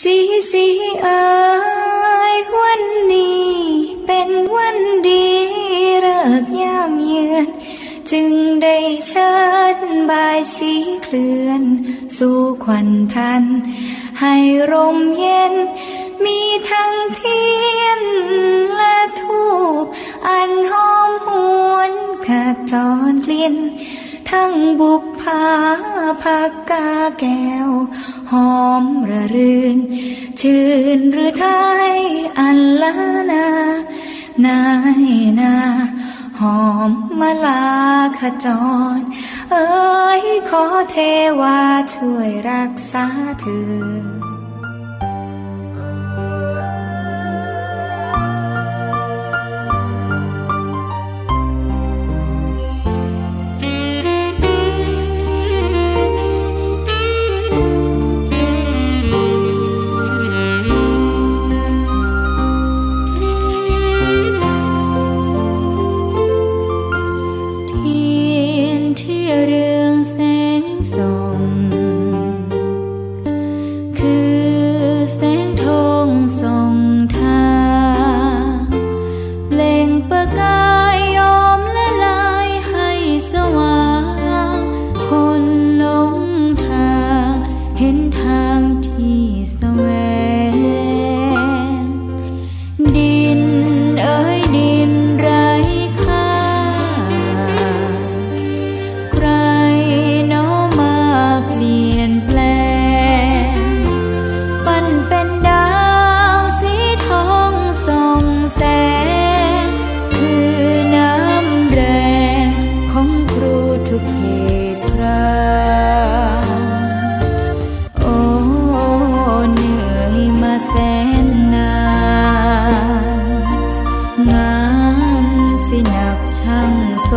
สีสีเอ๋ยวันนี้เป็นวันดีเลิกยามเยือน จึงได้เชิญบายสีเคลื่อน สู่ควันทัน ให้ลมเย็น มีทั้งเทียนและทูบอันหอมหวนขจรกลิ่น ทั้งบุปผาผักกาแก้ว หอมระรื่น ชื่นหรือไทยอันละนานายนา หอมมาลาขจร เอ้ยขอเทวาช่วยรักษาเธอ น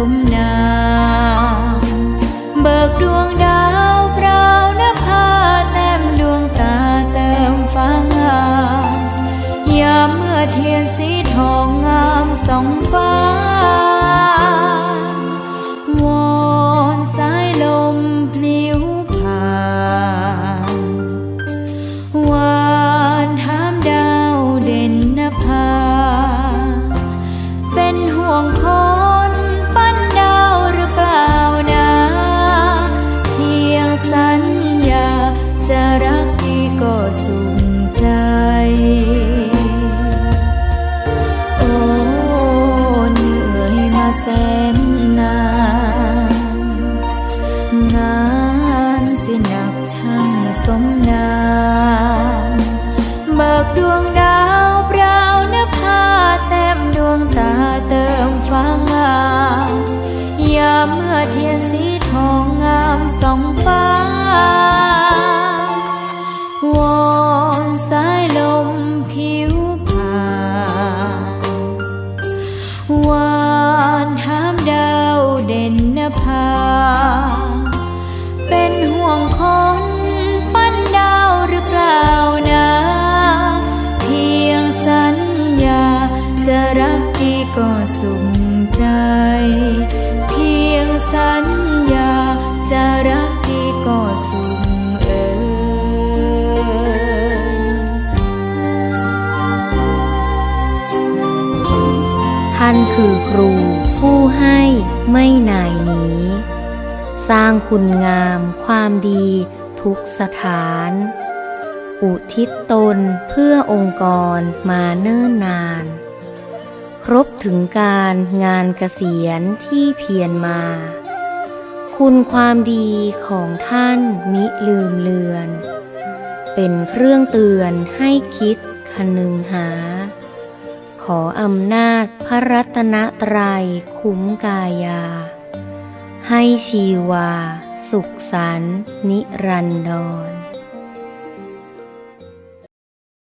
มนามเบิกดวงดาวพราวนภาแนมดวงตาเติมฟ้างามยามเมื่อเทียนสีทองงามสองฟ้า เด่นนภา เป็นห่วงคนปั้นดาวหรือเปล่านะ เพียงสัญญา จะรักดีก็สุขใจ เพียงสัญญาจะรักานคือครู ผู้ให้ไม่นายหนีสร้างคุณงามความดีทุกสถาน อุทิศตนเพื่อองค์กรมาเนิ่นนาน ครบถึงการงานเกษียณที่เพียรมา คุณความดีของท่านมิลืมเลือน เป็นเครื่องเตือนให้คิดคนึงหา ออำนาจพระรัตนตรัยคุ้มกายา ให้ชีวา สุขสันนิรันดร